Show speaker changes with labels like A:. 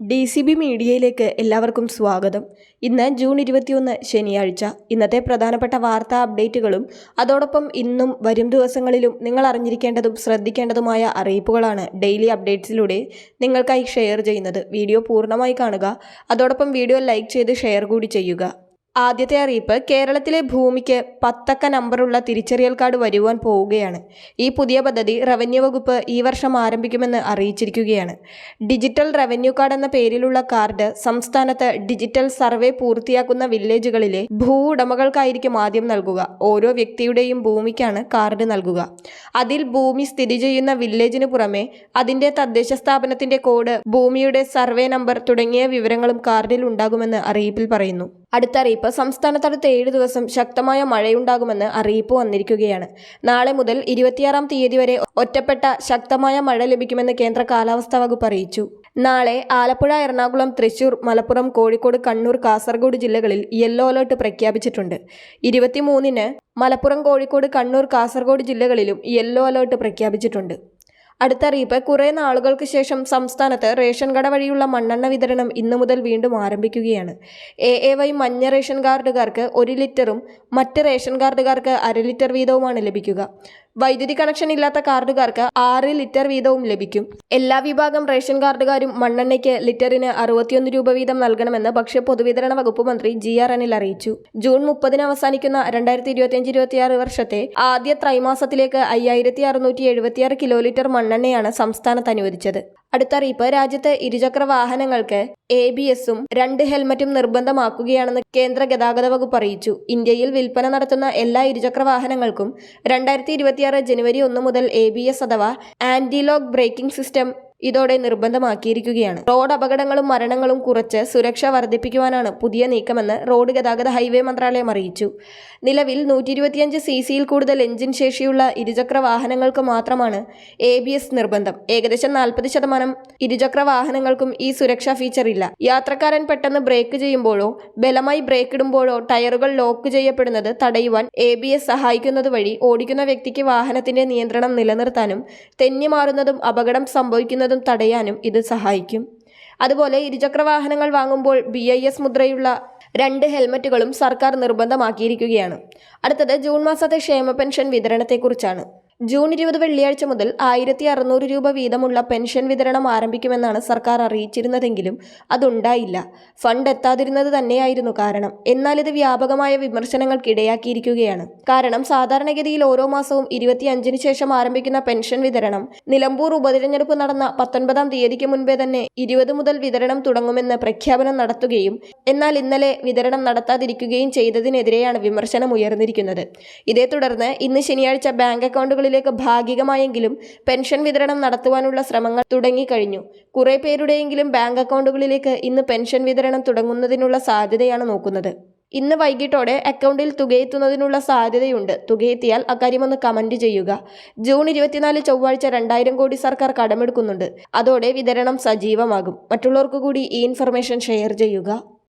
A: D C B മീഡിയയിലേക്ക് എല്ലാവർക്കും സ്വാഗതം. ഇന്ന് ജൂൺ ഇരുപത്തിയൊന്ന് ശനിയാഴ്ച. ഇന്നത്തെ പ്രധാനപ്പെട്ട വാർത്താ അപ്ഡേറ്റുകളും അതോടൊപ്പം ഇന്നും വരും ദിവസങ്ങളിലും നിങ്ങൾ അറിഞ്ഞിരിക്കേണ്ടതും ശ്രദ്ധിക്കേണ്ടതുമായ അറിയിപ്പുകളാണ് ഡെയിലി അപ്ഡേറ്റ്സിലൂടെ നിങ്ങൾക്കായി ഷെയർ ചെയ്യുന്നത്. വീഡിയോ പൂർണമായി കാണുക. അതോടൊപ്പം വീഡിയോ ലൈക്ക് ചെയ്ത് ഷെയർ കൂടി ചെയ്യുക. ആദ്യത്തെ അറിയിപ്പ് കേരളത്തിലെ ഭൂമിക്ക് പത്തക്ക നമ്പറുള്ള തിരിച്ചറിയൽ കാർഡ് വരുവാൻ പോവുകയാണ്. ഈ പുതിയ പദ്ധതി റവന്യൂ വകുപ്പ് ഈ വർഷം ആരംഭിക്കുമെന്ന് അറിയിച്ചിരിക്കുകയാണ്. ഡിജിറ്റൽ റവന്യൂ കാർഡ് എന്ന പേരിലുള്ള കാർഡ് സംസ്ഥാനത്ത് ഡിജിറ്റൽ സർവേ പൂർത്തിയാക്കുന്ന വില്ലേജുകളിലെ ഭൂ ഉടമകൾക്കായിരിക്കും ആദ്യം നൽകുക. ഓരോ വ്യക്തിയുടെയും ഭൂമിക്കാണ് കാർഡ് നൽകുക. അതിൽ ഭൂമി സ്ഥിതി ചെയ്യുന്ന വില്ലേജിന് പുറമെ അതിന്റെ തദ്ദേശ സ്ഥാപനത്തിന്റെ കോഡ് ഭൂമിയുടെ സർവേ നമ്പർ തുടങ്ങിയ വിവരങ്ങളും കാർഡിൽ ഉണ്ടാകുമെന്ന് അറിയിപ്പിൽ പറയുന്നു. അടുത്ത അറിയിപ്പ് സംസ്ഥാനത്ത് അടുത്ത ഏഴ് ദിവസം ശക്തമായ മഴയുണ്ടാകുമെന്ന് അറിയിപ്പ് വന്നിരിക്കുകയാണ്. നാളെ മുതൽ ഇരുപത്തിയാറാം തീയതി വരെ ഒറ്റപ്പെട്ട ശക്തമായ മഴ ലഭിക്കുമെന്ന് കേന്ദ്ര കാലാവസ്ഥാ വകുപ്പ് അറിയിച്ചു. നാളെ ആലപ്പുഴ എറണാകുളം തൃശൂർ മലപ്പുറം കോഴിക്കോട് കണ്ണൂർ കാസർഗോഡ് ജില്ലകളിൽ യെല്ലോ അലേർട്ട് പ്രഖ്യാപിച്ചിട്ടുണ്ട്. ഇരുപത്തിമൂന്നിന് മലപ്പുറം കോഴിക്കോട് കണ്ണൂർ കാസർഗോഡ് ജില്ലകളിലും യെല്ലോ അലേർട്ട് പ്രഖ്യാപിച്ചിട്ടുണ്ട്. അടുത്ത കുറെ കുറേ നാളുകൾക്ക് ശേഷം സംസ്ഥാനത്ത് റേഷൻ കട വഴിയുള്ള മണ്ണെണ്ണ വിതരണം ഇന്നു മുതൽ വീണ്ടും ആരംഭിക്കുകയാണ്. എ എ വൈ മഞ്ഞ റേഷൻ കാർഡുകാർക്ക് ഒരു ലിറ്ററും മറ്റ് റേഷൻ കാർഡുകാർക്ക് അര ലിറ്റർ വീതവുമാണ് ലഭിക്കുക. വൈദ്യുതി കണക്ഷൻ ഇല്ലാത്ത കാർഡുകാർക്ക് ആറ് ലിറ്റർ വീതവും ലഭിക്കും. എല്ലാ വിഭാഗം റേഷൻ കാർഡുകാരും മണ്ണെണ്ണയ്ക്ക് ലിറ്ററിന് അറുപത്തിയൊന്ന് രൂപ വീതം നൽകണമെന്ന് ഭക്ഷ്യ പൊതുവിതരണ വകുപ്പ് മന്ത്രി ജി ആർ അനിൽ അറിയിച്ചു. ജൂൺ മുപ്പതിന് അവസാനിക്കുന്ന രണ്ടായിരത്തി ഇരുപത്തിയഞ്ച് ഇരുപത്തിയാറ് വർഷത്തെ ആദ്യ ത്രൈമാസത്തിലേക്ക് അയ്യായിരത്തി അറുന്നൂറ്റി എഴുപത്തിയാറ് കിലോ ലിറ്റർ മണ്ണെണ്ണയാണ് സംസ്ഥാനത്ത് അനുവദിച്ചത്. അടുത്ത അറിയിപ്പ് രാജ്യത്ത് ഇരുചക്ര വാഹനങ്ങൾക്ക് എ ബി എസും രണ്ട് ഹെൽമറ്റും നിർബന്ധമാക്കുകയാണെന്ന് കേന്ദ്ര ഗതാഗത വകുപ്പ് അറിയിച്ചു. ഇന്ത്യയിൽ വിൽപ്പന നടത്തുന്ന എല്ലാ ഇരുചക്ര വാഹനങ്ങൾക്കും രണ്ടായിരത്തി ജനുവരി ഒന്ന് മുതൽ എ ബി എസ് അഥവാ ആന്റിലോക്ക് ബ്രേക്കിംഗ് സിസ്റ്റം ഇതോടെ നിർബന്ധമാക്കിയിരിക്കുകയാണ്. റോഡ് അപകടങ്ങളും മരണങ്ങളും കുറച്ച് സുരക്ഷ വർദ്ധിപ്പിക്കുവാനാണ് പുതിയ നീക്കമെന്ന് റോഡ് ഗതാഗത ഹൈവേ മന്ത്രാലയം അറിയിച്ചു. നിലവിൽ നൂറ്റി ഇരുപത്തിയഞ്ച് സി സിയിൽ കൂടുതൽ എഞ്ചിൻ ശേഷിയുള്ള ഇരുചക്ര വാഹനങ്ങൾക്ക് മാത്രമാണ് എ ബി എസ് നിർബന്ധം. ഏകദേശം നാൽപ്പത് ശതമാനം ഇരുചക്ര വാഹനങ്ങൾക്കും ഈ സുരക്ഷാ ഫീച്ചർ ഇല്ല യാത്രക്കാരൻ പെട്ടെന്ന് ബ്രേക്ക് ചെയ്യുമ്പോഴോ ബലമായി ബ്രേക്ക് ഇടുമ്പോഴോ ടയറുകൾ ലോക്ക് ചെയ്യപ്പെടുന്നത് തടയുവാൻ എ ബി എസ് സഹായിക്കുന്നത് വഴി ഓടിക്കുന്ന വ്യക്തിക്ക് വാഹനത്തിന്റെ നിയന്ത്രണം നിലനിർത്താനും തെന്നിമാറുന്നതും അപകടം സംഭവിക്കുന്നതും തടയാനും ഇത് സഹായിക്കും. അതുപോലെ ഇരുചക്ര വാഹനങ്ങൾ വാങ്ങുമ്പോൾ ബി ഐ എസ് മുദ്രയുള്ള രണ്ട് ഹെൽമറ്റുകളും സർക്കാർ നിർബന്ധമാക്കിയിരിക്കുകയാണ്. അടുത്തത് ജൂൺ മാസത്തെ ക്ഷേമ പെൻഷൻ വിതരണത്തെക്കുറിച്ചാണ്. ജൂൺ ഇരുപത് വെള്ളിയാഴ്ച മുതൽ ആയിരത്തി അറുന്നൂറ് രൂപ വീതമുള്ള പെൻഷൻ വിതരണം ആരംഭിക്കുമെന്നാണ് സർക്കാർ അറിയിച്ചിരുന്നതെങ്കിലും അതുണ്ടായില്ല. ഫണ്ട് എത്താതിരുന്നത് തന്നെയായിരുന്നു കാരണം. എന്നാൽ ഇത് വ്യാപകമായ വിമർശനങ്ങൾക്കിടയാക്കിയിരിക്കുകയാണ് കാരണം സാധാരണഗതിയിൽ ഓരോ മാസവും ഇരുപത്തിയഞ്ചിന് ശേഷം ആരംഭിക്കുന്ന പെൻഷൻ വിതരണം നിലമ്പൂർ ഉപതിരഞ്ഞെടുപ്പ് നടന്ന പത്തൊൻപതാം തീയതിക്ക് മുൻപേ തന്നെ ഇരുപത് മുതൽ വിതരണം തുടങ്ങുമെന്ന് പ്രഖ്യാപനം നടത്തുകയും എന്നാൽ ഇന്നലെ വിതരണം നടത്താതിരിക്കുകയും ചെയ്തതിനെതിരെയാണ് വിമർശനം ഉയർന്നിരിക്കുന്നത്. ഇതേ തുടർന്ന് ഇന്ന് ശനിയാഴ്ച ബാങ്ക് അക്കൗണ്ടുകളിലേക്ക് ഭാഗികമായെങ്കിലും പെൻഷൻ വിതരണം നടത്തുവാനുള്ള ശ്രമങ്ങൾ തുടങ്ങിക്കഴിഞ്ഞു. കുറേ പേരുടെയെങ്കിലും ബാങ്ക് അക്കൗണ്ടുകളിലേക്ക് ഇന്ന് പെൻഷൻ വിതരണം തുടങ്ങുന്നതിനുള്ള സാധ്യതയാണ് നോക്കുന്നത്. ഇന്ന് വൈകിട്ടോടെ അക്കൗണ്ടിൽ തുകയെത്തുന്നതിനുള്ള സാധ്യതയുണ്ട്. തുകയെത്തിയാൽ അക്കാര്യമൊന്ന് കമന്റ് ചെയ്യുക. ജൂൺ ഇരുപത്തിനാല് ചൊവ്വാഴ്ച രണ്ടായിരം കോടി സർക്കാർ കടമെടുക്കുന്നുണ്ട്. അതോടെ വിതരണം സജീവമാകും. മറ്റുള്ളവർക്ക് കൂടി ഈ ഇൻഫർമേഷൻ ഷെയർ ചെയ്യുക.